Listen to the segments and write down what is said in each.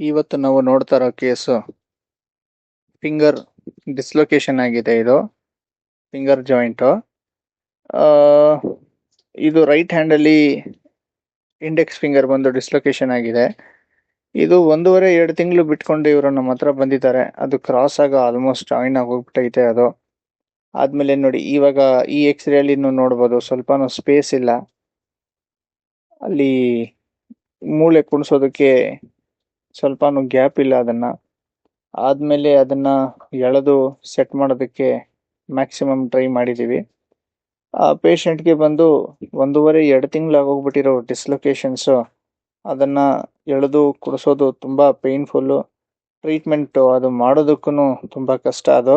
ಇವತ್ತು ನಾವು ನೋಡ್ತಾ ಇರೋ ಕೇಸು. ಫಿಂಗರ್ ಡಿಸ್ಲೊಕೇಶನ್ ಆಗಿದೆ ಇದು. Finger joint. ಇದು ರೈಟ್ ಹ್ಯಾಂಡಲ್ಲಿ ಇಂಡೆಕ್ಸ್ ಫಿಂಗರ್ ಬಂದು ಡಿಸ್ಲೊಕೇಶನ್ ಆಗಿದೆ. ಇದು ಒಂದೂವರೆ, ಎರಡು ತಿಂಗಳು ಬಿಟ್ಕೊಂಡು ಇವರು ನಮ್ಮ ಹತ್ರ ಬಂದಿದ್ದಾರೆ. ಅದು ಕ್ರಾಸ್ ಆಗ ಆಲ್ಮೋಸ್ಟ್ ಜಾಯಿನ್ ಆಗಿ ಹೋಗ್ಬಿಟ್ಟೈತೆ ಅದು. ಆದಮೇಲೆ ನೋಡಿ, ಇವಾಗ ಈ ಎಕ್ಸ್ರೇಲಿ ನೋಡ್ಬೋದು, ಸ್ವಲ್ಪನೂ ಸ್ಪೇಸ್ ಇಲ್ಲ. ಅಲ್ಲಿ ಮೂಳೆ ಕುಣಿಸೋದಕ್ಕೆ ಸ್ವಲ್ಪನೂ ಗ್ಯಾಪ್ ಇಲ್ಲ ಅದನ್ನು. ಆದಮೇಲೆ ಅದನ್ನು ಎಳೆದು ಸೆಟ್ ಮಾಡೋದಕ್ಕೆ ಮ್ಯಾಕ್ಸಿಮಮ್ ಟ್ರೈ ಮಾಡಿದ್ದೀವಿ ಆ ಪೇಷಂಟ್ಗೆ ಬಂದು ಒಂದೂವರೆ, ಎರಡು ತಿಂಗಳು ಆಗೋಗ್ಬಿಟ್ಟಿರೋ ಡಿಸ್ಲೊಕೇಶನ್ಸು ಅದನ್ನು ಎಳೆದು ಕೊಡಿಸೋದು ತುಂಬ ಪೇಯ್ನ್ಫುಲ್ಲು ಟ್ರೀಟ್ಮೆಂಟು ಅದು ಮಾಡೋದಕ್ಕೂ ತುಂಬ ಕಷ್ಟ ಅದು.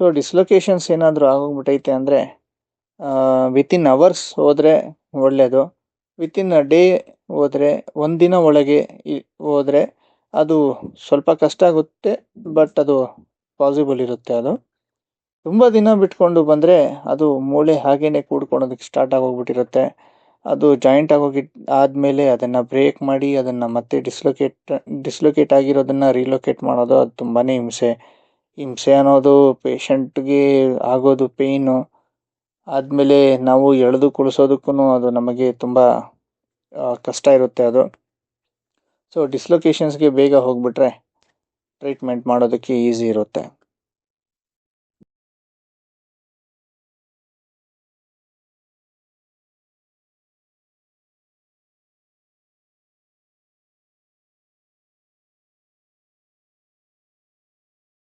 ಸೊ ಡಿಸ್ಲೊಕೇಶನ್ಸ್ ಏನಾದರೂ ಆಗೋಗ್ಬಿಟ್ಟೈತೆ ಅಂದರೆ ವಿತಿನ್ ಅವರ್ಸ್ ಹೋದರೆ ಒಳ್ಳೆಯದು ವಿತಿನ್ ಡೇ ಹೋದರೆ ಒಂದಿನ ಒಳಗೆ ಹೋದರೆ ಅದು ಸ್ವಲ್ಪ ಕಷ್ಟ ಆಗುತ್ತೆ ಬಟ್ ಅದು ಪಾಸಿಬಲ್ ಇರುತ್ತೆ ಅದು. ತುಂಬ ದಿನ ಬಿಟ್ಕೊಂಡು ಬಂದರೆ ಅದು ಮೂಳೆ ಹಾಗೇ ಕೂಡ್ಕೊಳೋದಕ್ಕೆ ಸ್ಟಾರ್ಟ್ ಆಗೋಗ್ಬಿಟ್ಟಿರುತ್ತೆ. ಅದು ಜಾಯಿಂಟ್ ಆಗೋಗಿ ಆದಮೇಲೆ ಅದನ್ನು ಬ್ರೇಕ್ ಮಾಡಿ ಅದನ್ನು ಮತ್ತೆ ಡಿಸ್ಲೊಕೇಟ್ ಡಿಸ್ಲೊಕೇಟ್ ಆಗಿರೋದನ್ನು ರಿಲೊಕೇಟ್ ಮಾಡೋದು ಅದು ತುಂಬಾ ಹಿಂಸೆ. ಹಿಂಸೆ ಅನ್ನೋದು ಪೇಷಂಟ್ಗೆ ಆಗೋದು ಪೇಯ್ನು ಆದಮೇಲೆ ನಾವು ಎಳೆದು ಕುಳಿಸೋದಕ್ಕೂ ಅದು ನಮಗೆ ತುಂಬ ಕಷ್ಟ ಇರುತ್ತೆ ಅದು. ಸೊ ಡಿಸ್ಲೊಕೇಶನ್ಸ್ಗೆ ಬೇಗ ಹೋಗ್ಬಿಟ್ರೆ ಟ್ರೀಟ್ಮೆಂಟ್ ಮಾಡೋದಕ್ಕೆ ಈಸಿ ಇರುತ್ತೆ.